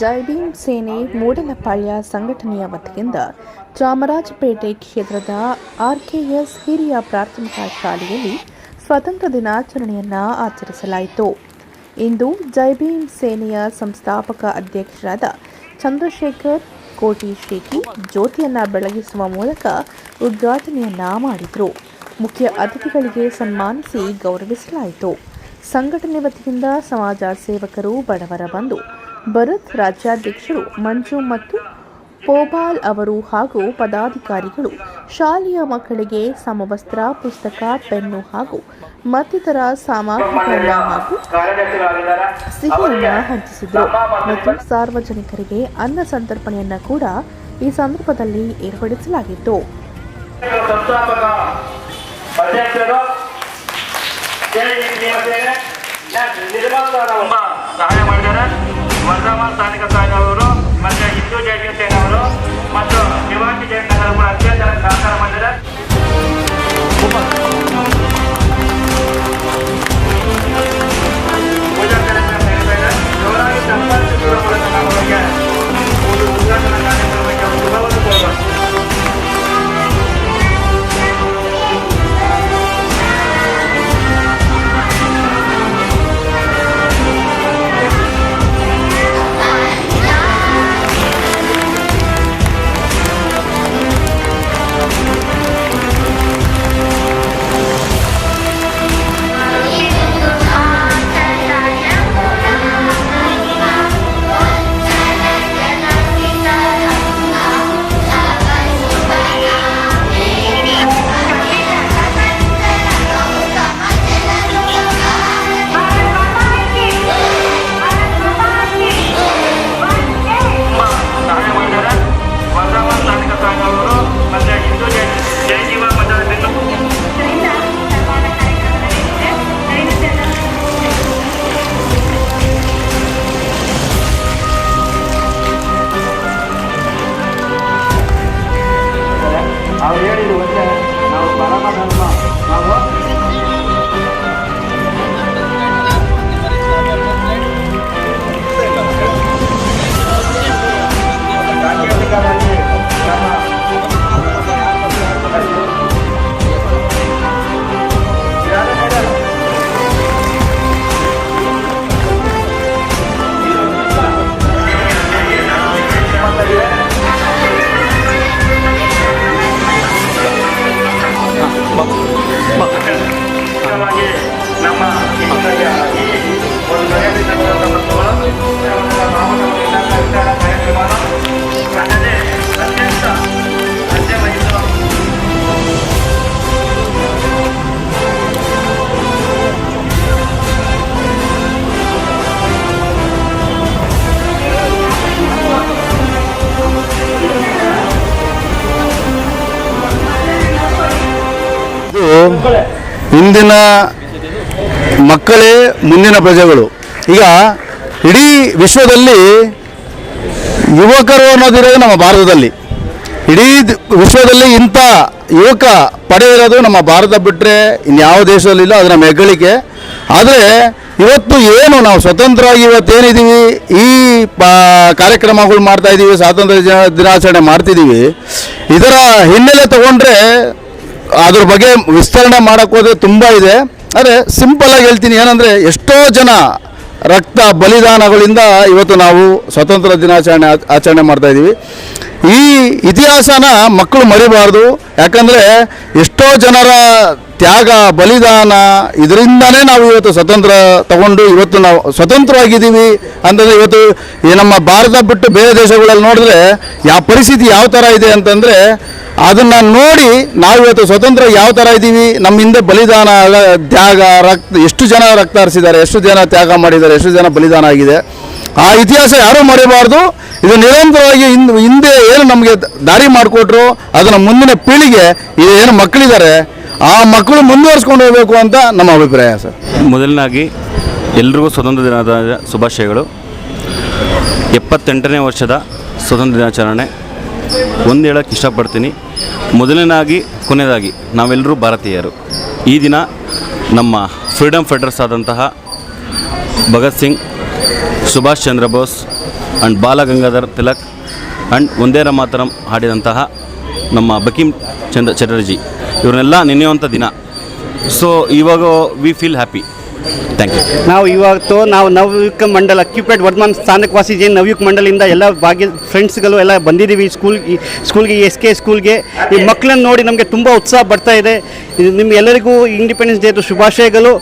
ಜೈ ಭೀಮ್ ಸೇನೆ ಮೂಡಲಪಾಳ್ಯ ಸಂಘಟನೆಯ ವತಿಯಿಂದ ಚಾಮರಾಜಪೇಟೆ ಕ್ಷೇತ್ರದ ಆರ್ಕೆಎಸ್ ಹಿರಿಯ ಪ್ರಾಥಮಿಕ ಶಾಲೆಯಲ್ಲಿ ಸ್ವತಂತ್ರ ದಿನಾಚರಣೆಯನ್ನು ಆಚರಿಸಲಾಯಿತು. ಇಂದು ಜೈಭೀಮ್ ಸೇನೆಯ ಸಂಸ್ಥಾಪಕ ಅಧ್ಯಕ್ಷರಾದ ಚಂದ್ರಶೇಖರ್ ಕೋಟಿ ಶೇಖಿ ಜ್ಯೋತಿಯನ್ನು ಬೆಳಗಿಸುವ ಮೂಲಕ ಉದ್ಘಾಟನೆಯನ್ನ ಮಾಡಿದರು. ಮುಖ್ಯ ಅತಿಥಿಗಳಿಗೆ ಸನ್ಮಾನಿಸಿ ಗೌರವಿಸಲಾಯಿತು. ಸಂಘಟನೆ ವತಿಯಿಂದ ಸಮಾಜ ಸೇವಕರು ಬಡವರ ಬಂಧು ಭರತ್ ರಾಜ್ಯಾಧ್ಯಕ್ಷರು ಮಂಜು ಮತ್ತು ಪೋಬಾಲ್ ಅವರು ಹಾಗೂ ಪದಾಧಿಕಾರಿಗಳು ಶಾಲೆಯ ಮಕ್ಕಳಿಗೆ ಸಮವಸ್ತ್ರ ಪುಸ್ತಕ ಪೆನ್ನು ಹಾಗೂ ಮತ್ತಿತರ ಸಾಮಗ್ರಿಗಳನ್ನು ಹಾಗೂ ಸಿಹಿಯನ್ನ ಹಂಚಿಸಿದರು ಮತ್ತು ಸಾರ್ವಜನಿಕರಿಗೆ ಅನ್ನ ಸಂತರ್ಪಣೆಯನ್ನು ಕೂಡ ಈ ಸಂದರ್ಭದಲ್ಲಿ ಏರ್ಪಡಿಸಲಾಗಿತ್ತು ಸಹಾಯ ಮಾಡಿದ್ದಾರೆ ವರ್ಧಮಾನ್ ಸ್ಥಾನಿಕ ಸಾಯಿನವರು ಮತ್ತೆ ಹಿಂದೂ ಜೈನ ಸೇನವರು ಮತ್ತು ಶಿವಾಜಿ ಜೈನ ನಗರ ಕೂಡ ಅತ್ಯಂತ ಇಂದಿನ ಮಕ್ಕಳೇ ಮುಂದಿನ ಪ್ರಜೆಗಳು. ಈಗ ಇಡೀ ವಿಶ್ವದಲ್ಲಿ ಯುವಕರು ಅನ್ನೋದಿರೋದು ನಮ್ಮ ಭಾರತದಲ್ಲಿ. ಇಡೀ ವಿಶ್ವದಲ್ಲಿ ಇಂಥ ಯುವಕ ಪಡೆ ಇರೋದು ನಮ್ಮ ಭಾರತ ಬಿಟ್ಟರೆ ಇನ್ಯಾವ ದೇಶದಲ್ಲಿಲ್ಲ ಅದು ನಮ್ಮ ಹೆಗ್ಗಳಿಕೆ ಆದರೆ ಇವತ್ತು ಏನು ನಾವು ಸ್ವತಂತ್ರವಾಗಿ ಇವತ್ತೇನಿದ್ದೀವಿ ಈ ಪ ಕಾರ್ಯಕ್ರಮಗಳು ಮಾಡ್ತಾ ಇದ್ದೀವಿ ಸ್ವಾತಂತ್ರ್ಯ ದಿನ ದಿನಾಚರಣೆ ಮಾಡ್ತಿದ್ದೀವಿ ಇದರ ಹಿನ್ನೆಲೆ ತಗೊಂಡ್ರೆ ಅದ್ರ ಬಗ್ಗೆ ವಿಸ್ತರಣೆ ಮಾಡೋಕ್ಕೋದ್ರೆ ತುಂಬ ಇದೆ. ಆದರೆ ಸಿಂಪಲಾಗಿ ಹೇಳ್ತೀನಿ ಏನಂದರೆ ಎಷ್ಟೋ ಜನ ರಕ್ತ ಬಲಿದಾನಗಳಿಂದ ಇವತ್ತು ನಾವು ಸ್ವತಂತ್ರ ದಿನಾಚರಣೆ ಆಚ- ಆಚರಣೆ ಮಾಡ್ತಾ ಇದ್ದೀವಿ ಈ ಇತಿಹಾಸನ ಮಕ್ಕಳು ಮರಿಬಾರ್ದು. ಯಾಕಂದರೆ ಎಷ್ಟೋ ಜನರ ತ್ಯಾಗ, ಬಲಿದಾನ, ಇದರಿಂದನೇ ನಾವು ಇವತ್ತು ಸ್ವತಂತ್ರ ತಗೊಂಡು ಇವತ್ತು ನಾವು ಸ್ವತಂತ್ರವಾಗಿದ್ದೀವಿ ಅಂತಂದರೆ ಇವತ್ತು ಈ ನಮ್ಮ ಭಾರತ ಬಿಟ್ಟು ಬೇರೆ ದೇಶಗಳಲ್ಲಿ ನೋಡಿದ್ರೆ ಯಾವ ಪರಿಸ್ಥಿತಿ ಯಾವ ಥರ ಇದೆ ಅಂತಂದರೆ ಅದನ್ನು ನೋಡಿ ನಾವು ಇವತ್ತು ಸ್ವತಂತ್ರ ಯಾವ ಥರ ಇದ್ದೀವಿ, ನಮ್ಮ ಹಿಂದೆ ಬಲಿದಾನ, ತ್ಯಾಗ, ರಕ್ತ, ಎಷ್ಟು ಜನ ರಕ್ತ ಹರಿಸಿದ್ದಾರೆ, ಎಷ್ಟು ಜನ ತ್ಯಾಗ ಮಾಡಿದ್ದಾರೆ, ಎಷ್ಟು ಜನ ಬಲಿದಾನ ಆಗಿದೆ. ಆ ಇತಿಹಾಸ ಯಾರೂ ಮಾಡಬಾರ್ದು ಇದು ನಿರಂತರವಾಗಿ ಹಿಂದ್ ಏನು ನಮಗೆ ದಾರಿ ಮಾಡಿಕೊಟ್ರು, ಅದನ್ನು ಮುಂದಿನ ಪೀಳಿಗೆ ಏನು ಮಕ್ಕಳಿದ್ದಾರೆ ಆ ಮಕ್ಕಳು ಮುಂದುವರಿಸ್ಕೊಂಡು ಹೋಗಬೇಕು ಅಂತ ನಮ್ಮ ಅಭಿಪ್ರಾಯ, ಸರ್. ಮೊದಲನಾಗಿ ಎಲ್ರಿಗೂ ಸ್ವತಂತ್ರ ದಿನದ ಶುಭಾಶಯಗಳು. ಎಪ್ಪತ್ತೆಂಟನೇ ವರ್ಷದ ಸ್ವತಂತ್ರ ದಿನಾಚರಣೆ. ಒಂದು ಹೇಳೋಕ್ಕೆ ಇಷ್ಟಪಡ್ತೀನಿ. ಮೊದಲನೇದಾಗಿ ಕೊನೆಯದಾಗಿ ನಾವೆಲ್ಲರೂ ಭಾರತೀಯರು. ಈ ದಿನ ನಮ್ಮ ಫ್ರೀಡಮ್ ಫೈಟರ್ಸ್ ಆದಂತಹ ಭಗತ್ ಸಿಂಗ್, ಸುಭಾಷ್ ಚಂದ್ರ ಬೋಸ್ ಆ್ಯಂಡ್ ಬಾಲಗಂಗಾಧರ್ ತಿಲಕ್ ಆ್ಯಂಡ್ ಒಂದೇರ ಮಾತರಂ ಹಾಡಿದಂತಹ ನಮ್ಮ ಬಕೀಂ ಚಂದ್ರ ಚಟರ್ಜಿ, ಇವರನ್ನೆಲ್ಲ ನೆನೆಯುವಂಥ ದಿನ. ಸೊ ಇವಾಗ we feel happy thank you ನಾವು ಇವತ್ತು ನಾವು ನವಯುಗ ಮಂಡಲ ಕ್ಯೂಪೇಟ್ ವರ್ಧಮಾನ್ ಸ್ಥಾನಕ್ಕೆ ವಾಸಿ ಜೈನ್ ನವಯುಗ ಮಂಡಲಿಂದ ಎಲ್ಲ ಭಾಗ್ಯ ಫ್ರೆಂಡ್ಸ್ಗಳು ಎಲ್ಲ ಬಂದಿದ್ದೀವಿ ಸ್ಕೂಲ್ ಸ್ಕೂಲ್ಗೆ ಎಸ್ ಕೆ ಸ್ಕೂಲ್ಗೆ ಈ ಮಕ್ಕಳನ್ನ ನೋಡಿ ನಮಗೆ ತುಂಬ ಉತ್ಸಾಹ ಬರ್ತಾ ಇದೆ. ನಿಮ್ಗೆಲ್ಲರಿಗೂ ಇಂಡಿಪೆಂಡೆನ್ಸ್ ಡೇದು ಶುಭಾಶಯಗಳು.